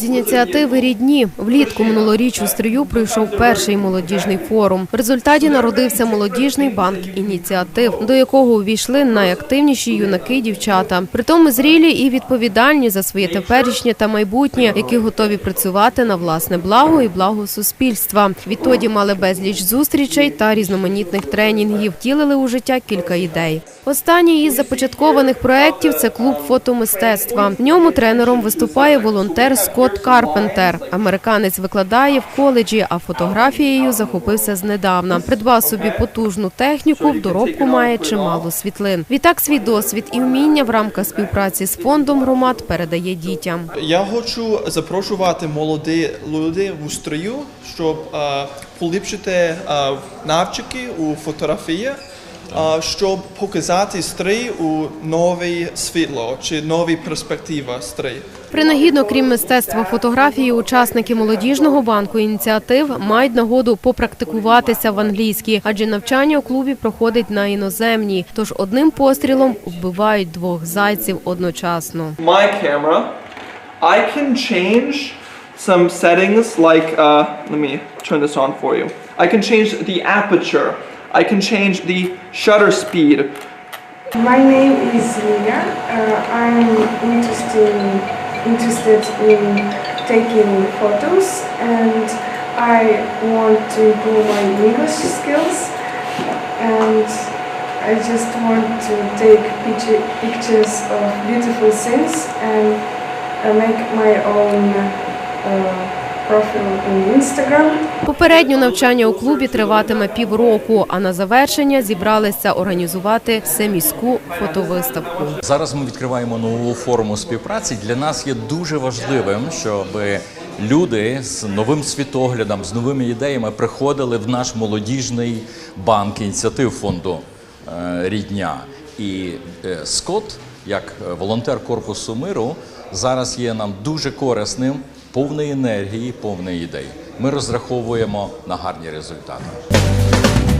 з ініціативи рідні. Влітку минулоріч у стрію пройшов перший молодіжний форум. В результаті народився молодіжний банк ініціатив, до якого увійшли найактивніші юнаки й дівчата. Притому зрілі і відповідальні за своє теперішнє та майбутнє, які готові працювати на власне благо і благо суспільства. Відтоді мали безліч зустрічей та різноманітних тренінгів, втілили у життя кілька ідей. Останній із започаткованих проєктів – це клуб фотомистецтва. В ньому тренером виступає волонтер Скотт Карпентер. Американець викладає в коледжі, а фотографією захопився знедавна. Придбав собі потужну техніку, в доробку має чимало світлин. Відтак свій досвід і вміння в рамках співпраці з фондом громад передає дітям. Я хочу запрошувати молоді люди в строю, щоб е, поліпшити е, навички у фотографії, щоб показати стрій у нове світло чи нові перспективи стрій. Принагідно, крім мистецтва фотографії, учасники молодіжного банку ініціатив мають нагоду попрактикуватися в англійській, адже навчання у клубі проходить на іноземній. Тож одним пострілом вбивають двох зайців одночасно. My camera, I can change some settings like, uh, let me turn this on for you. I can change the aperture. I can change the shutter speed. My name is Lilia. Uh, I'm interested interested in taking photos and I want to improve my English skills and I just want to take picture, pictures of beautiful things and uh, make my own uh, Instagram. Попередньо навчання у клубі триватиме півроку, а на завершення зібралися організувати всеміську фотовиставку. Зараз ми відкриваємо нову форму співпраці. Для нас є дуже важливим, щоб люди з новим світоглядом, з новими ідеями приходили в наш молодіжний банк ініціатив фонду е, Рідня. І е, Скотт, як е, волонтер корпусу миру, зараз є нам дуже корисним, повний енергії, повний ідей. Ми розраховуємо на гарні результати.